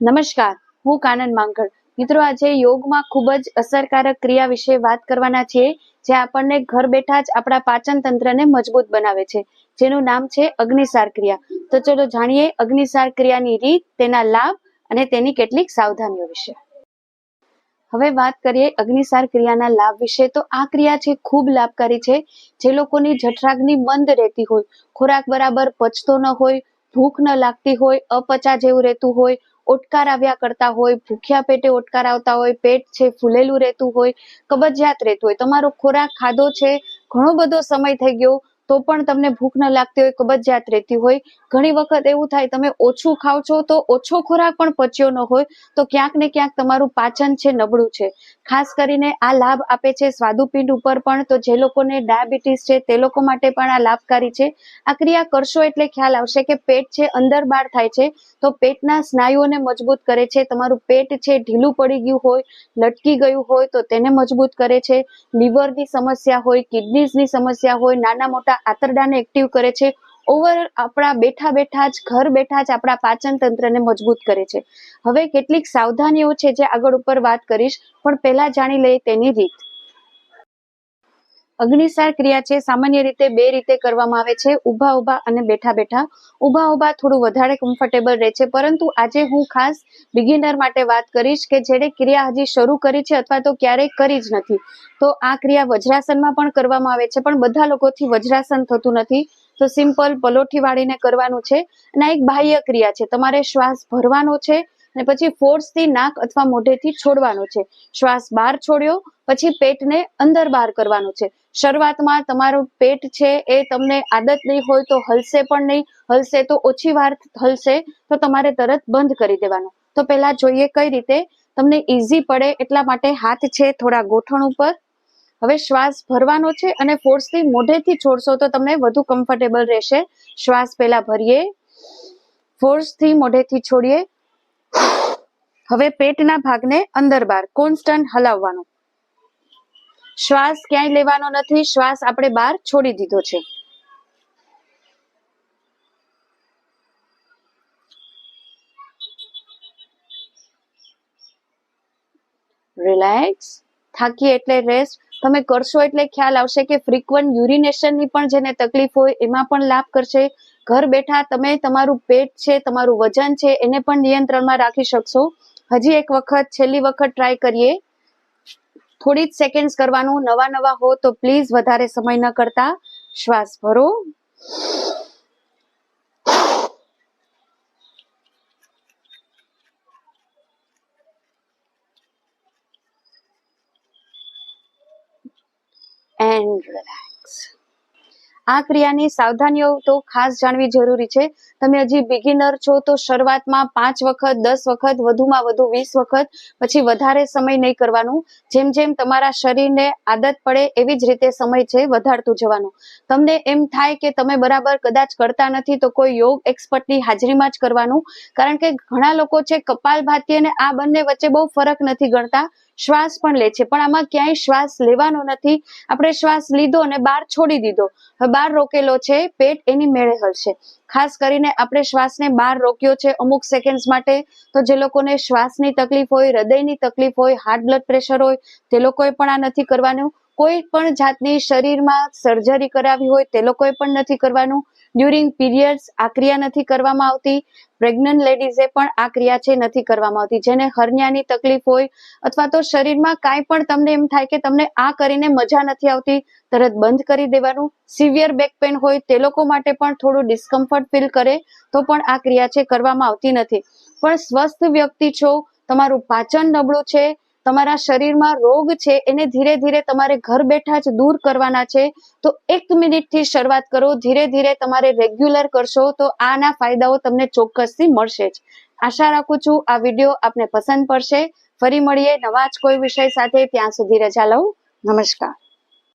નમસ્કાર, હું કાનન માંકડ. મિત્રો, આજે યોગમાં ખૂબ જ અસરકારક ક્રિયા વિશે વાત કરવાના છીએ, જે આપણને ઘર બેઠા જ આપણા પાચન તંત્રને મજબૂત બનાવે છે, જેનું નામ છે અગ્નિસાર ક્રિયા. તો ચલો જાણીએ અગ્નિસાર ક્રિયાની રીત, તેના લાભ અને તેની કેટલીક સાવધાનીઓ વિશે. હવે વાત કરીએ અગ્નિસાર ક્રિયાના લાભ વિશે. તો આ ક્રિયા છે ખૂબ લાભકારી છે. જે લોકોની જઠરાગ્નિ મંદ રહેતી હોય, ખોરાક બરાબર પચતો ન હોય, ભૂખ ન લાગતી હોય, અપચા જેવું રહેતું હોય ઓટકાર આવ્યા કરતા હોય, ભૂખ્યા પેટે ઓટકાર આવતા હોય, પેટ છે ફૂલેલું રહેતું હોય, કબજિયાત રહેતું હોય. તમારો ખોરાક ખાધો છે, ઘણો બધો સમય થઈ ગયો તો પણ તમને ભૂખ ન લાગતી હોય કબજિયાત રહેતી હોય. ઘણી વખત એવું થાય, તમે ઓછું ખાવ છો તો ઓછો ખોરાક પણ પચ્યો ન હોય, તો ક્યાંક ને ક્યાંક તમારું પાચન છે, નબળું છે. ખાસ કરીને આ લાભ આપે છે સ્વાદુપિંડ ઉપર પણ, તો જે લોકોને ડાયાબિટીસ છે તે લોકો માટે પણ આ લાભકારી છે. આ ક્રિયા કરશો એટલે ખ્યાલ આવશે કે પેટ છે, અંદર બહાર થાય છે, તો પેટના સ્નાયુઓને મજબૂત કરે છે. તમારું પેટ છે, ઢીલું પડી ગયું હોય, લટકી ગયું હોય, તો તેને મજબૂત કરે છે. લીવરની સમસ્યા હોય, કિડનીઝની સમસ્યા હોય, નાના મોટા આંતરડાને એક્ટિવ કરે છે. ઓવર આપણા બેઠા બેઠા જ, ઘર બેઠા જ આપણા પાચન તંત્રને મજબૂત કરે છે. હવે કેટલીક સાવધાનીઓ છે જે આગળ ઉપર વાત કરીશ, પણ પહેલા જાણી લઈએ તેની રીત. અગ્નિસાર ક્રિયા છે. સામાન્ય રીતે બે રીતે કરવામાં આવે છે. ઊભા ઊભા અને બેઠા બેઠા. ઊભા ઊભા થોડું વધારે કમ્ફર્ટેબલ રહે છે. પરંતુ આજે હું ખાસ બિગિનર માટે વાત કરીશ કે જેણે ક્રિયા હજી શરૂ કરી છે અથવા તો ક્યારેય કરી જ નથી. તો આ ક્રિયા વજ્રાસનમાં પણ કરવામાં આવે છે. પણ બધા લોકોથી વજ્રાસન થતું નથી. તો સિમ્પલ પલોઠી વાળીને કરવાનું છે. અને આ એક બાહ્ય ક્રિયા છે. તમારે શ્વાસ ભરવાનો છે. અને પછી ફોર્સથી નાક અથવા મોઢેથી છોડવાનો છે. શ્વાસ બહાર છોડ્યો, પછી પેટને અંદર બહાર કરવાનું છે. શરૂઆતમાં તમારું પેટ છે એ તમને આદત નહીં હોય તો હલશે પણ નહીં. હલશે તો ઓછી વાર હલશે તો તમારે તરત બંધ કરી દેવાનું. તો પહેલા જોઈએ કઈ રીતે? તમને ઈઝી પડે એટલા માટે હાથ છે થોડા ગોઠણ ઉપર. હવે શ્વાસ ભરવાનો છે અને ફોર્સથી મોઢેથી છોડશો તો તમને વધુ કમ્ફર્ટેબલ રહેશે. શ્વાસ પહેલા ભરીએ. ફોર્સથી મોઢેથી છોડીએ. હવે પેટના ભાગને અંદર બહાર કોન્સ્ટન્ટ હલાવવાનો. શ્વાસ ક્યાંય લેવાનો નથી, શ્વાસ આપણે બહાર છોડી દીધો છે. રિલેક્સ થાકી એટલે રેસ્ટ તમે કરશો એટલે ખ્યાલ આવશે કે ફ્રીક્વન્ટ યુરિનેશનની પણ જેને તકલીફ હોય, એમાં પણ લાભ કરશે. ઘર બેઠા તમે તમારું પેટ છે, તમારું વજન છે, એને પણ નિયંત્રણમાં રાખી શકશો. હજી એક વખત, છેલ્લી વખત ટ્રાય કરીએ. થોડી જ સેકન્ડ કરવાનું, નવા નવા હો તો પ્લીઝ વધારે સમય ન કરતા. શ્વાસ ભરો. એન્ડ રિલેક્સ આ ક્રિયાની સાવધાનીઓ તો ખાસ જાણવી જરૂરી છે. તમે હજી બિગિનર છો તો શરૂઆતમાં પાંચ વખત, દસ વખત, વધુમાં વધુ વીસ વખત, પછી વધારે સમય નહીં કરવાનું. જેમ જેમ તમારા શરીરને આદત પડે એવી જ રીતે સમય છે વધારતું જવાનું. તમને એમ થાય કે તમે બરાબર કદાચ કરતા નથી તો કોઈ યોગ એક્સપર્ટની હાજરીમાં જ કરવાનું. કારણ કે ઘણા લોકો છે કપાલભાતી અને આ બંને વચ્ચે બહુ ફરક નથી ગણતા. શ્વાસ પણ લે છે. પણ આમાં ક્યાંય શ્વાસ લેવાનો નથી. આપણે શ્વાસ લીધો અને બહાર છોડી દીધો. હવે બહાર રોકેલો છે, પેટ એની મેળે હલશે. ખાસ કરીને આપણે શ્વાસને બહાર રોક્યો છે અમુક સેકન્ડ્સ માટે, તો જે લોકોને શ્વાસની તકલીફ હોય, હૃદયની તકલીફ હોય હાર્ટ બ્લડ પ્રેશર હોય, તે લોકોએ પણ આ નથી કરવાનું. કોઈ પણ જાતની શરીરમાં સર્જરી કરાવી હોય તે લોકોએ પણ નથી કરવાનું. ડ્યુરિંગ પીરિયડ્સ આ ક્રિયા નથી કરવામાં આવતી. પ્રેગ્નન્ટ લેડીઝે પણ આ ક્રિયા છે નથી કરવામાં આવતી. જેને હર્નિયાની તકલીફ હોય અથવા તો શરીરમાં કાંઈ પણ તમને એમ થાય કે તમને આ કરીને મજા નથી આવતી, તરત બંધ કરી દેવાનું. સિવિયર બેક પેન હોય તે લોકો માટે પણ થોડું ડિસ્કમ્ફર્ટ ફીલ કરે તો પણ આ ક્રિયા છે કરવામાં આવતી નથી. પણ સ્વસ્થ વ્યક્તિ છો, તમારું પાચન નબળું છે તમારા શરીરમાં રોગ છે, એને ધીરે ધીરે તમારે ઘર બેઠા જ દૂર કરવાના છે. તો એક મિનિટથી શરૂઆત કરો, ધીરે ધીરે તમારે રેગ્યુલર કરશો તો આના ફાયદાઓ તમને ચોક્કસથી મળશે જ. આશા રાખું છું આ વીડિયો આપને પસંદ પડશે. ફરી મળીએ નવા જ કોઈ વિષય સાથે, ત્યાં સુધી રજા લઉં. નમસ્કાર.